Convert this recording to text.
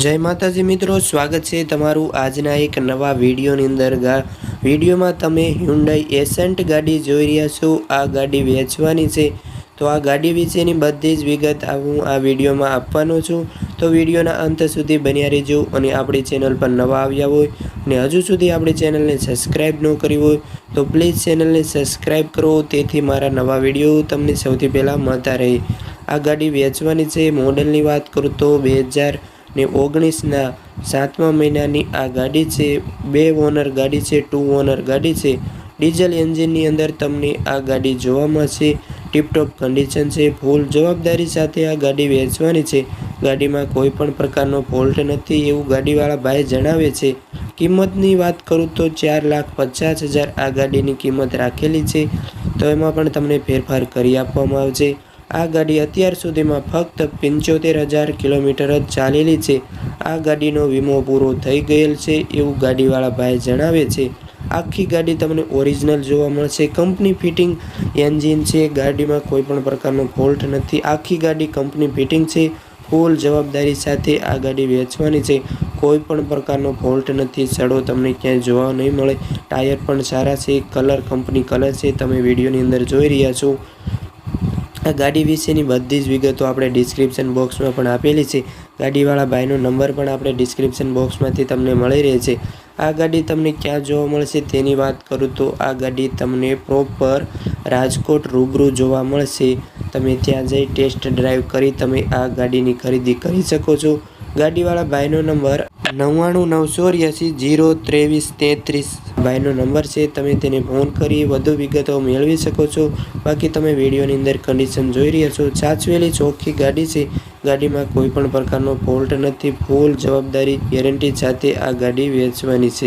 જય માતાજી મિત્રો, સ્વાગત છે તમારું આજના એક નવા વિડીયોની અંદર. વિડીયોમાં તમે હ્યુન્ડાઈ એસન્ટ ગાડી જોઈ રહ્યા છો. આ ગાડી વેચવાની છે. તો આ ગાડી વિશેની બધી જ વિગત હું આ વિડીયોમાં આપવાનો છું. તો વિડીયોના અંત સુધી બન્યા રહેજો અને આપણી ચેનલ પર નવા આવ્યા હોય અને હજુ સુધી આપણી ચેનલને સબસ્ક્રાઈબ ન કરી હોય, તો પ્લીઝ ચેનલને સબસ્ક્રાઈબ કરો. તેથી મારા નવા વીડિયો તમને સૌથી પહેલાં મળતા રહે. આ ગાડી વેચવાની છે. મોડલની વાત કરું તો બે હજાર ને ઓગણીસના સાતમા મહિનાની આ ગાડી છે, બે ઓનર ગાડી છે, ટુ ઓનર ગાડી છે. ડીઝલ એન્જિનની અંદર તમને આ ગાડી જોવા મળશે. ટીપટોપ કન્ડિશન છે ફૂલ જવાબદારી સાથે આ ગાડી વેચવાની છે. ગાડીમાં કોઈ પણ પ્રકારનો ફોલ્ટ નથી એવું ગાડીવાળા ભાઈ જણાવે છે. કિંમતની વાત કરું તો ચાર લાખ પચાસ હજાર આ ગાડીની કિંમત રાખેલી છે. તો એમાં પણ તમને ફેરફાર કરી આપવામાં આવશે. આ ગાડી અત્યાર સુધીમાં ફક્ત પંચોતેર હજાર કિલોમીટર જ ચાલેલી છે. આ ગાડીનો વીમો પૂરો થઈ ગયેલ છે એવું ગાડીવાળા ભાઈ જણાવે છે. આખી ગાડી તમને ઓરિજિનલ જોવા મળશે. કંપની ફિટિંગ એન્જિન છે. ગાડીમાં કોઈ પણ પ્રકારનો ફોલ્ટ નથી. આખી ગાડી કંપની ફિટિંગ છે. ફૂલ જવાબદારી સાથે આ ગાડી વેચવાની છે. કોઈ પણ પ્રકારનો ફોલ્ટ નથી. સડો તમને ક્યાંય જોવા નહીં મળે. ટાયર પણ સારા છે. કલર કંપની કલર છે. તમે વિડીયોની અંદર જોઈ રહ્યા છો. આ ગાડી વિશેની બધી જ વિગતો આપણે ડિસ્ક્રિપ્શન બોક્સમાં પણ આપેલી છે. ગાડીવાળા ભાઈનો નંબર પણ આપણે ડિસ્ક્રિપ્શન બોક્સમાંથી તમને મળી રહે છે. આ ગાડી તમને ક્યાં જોવા મળશે તેની વાત કરું તો આ ગાડી તમને પ્રોપર રાજકોટ રૂબરૂ જોવા મળશે. તમે ત્યાં જઈ ટેસ્ટ ડ્રાઈવ કરી તમે આ ગાડીની ખરીદી કરી શકો છો. ગાડીવાળા ભાઈનો નંબર નવ્વાણું નવસો અઠ્યાસી જીરો ત્રેવીસ તેત્રીસ. ભાઈનો નંબર છે, તમે તેને ફોન કરી વધુ વિગતો મેળવી શકો છો. બાકી તમે વિડીયોની અંદર કન્ડિશન જોઈ રહ્યા છો. સાચવેલી ચોખ્ખી ગાડી છે. ગાડીમાં કોઈ પણ પ્રકારનો ફોલ્ટ નથી. ફૂલ જવાબદારી ગેરંટી સાથે આ ગાડી વેચવાની છે.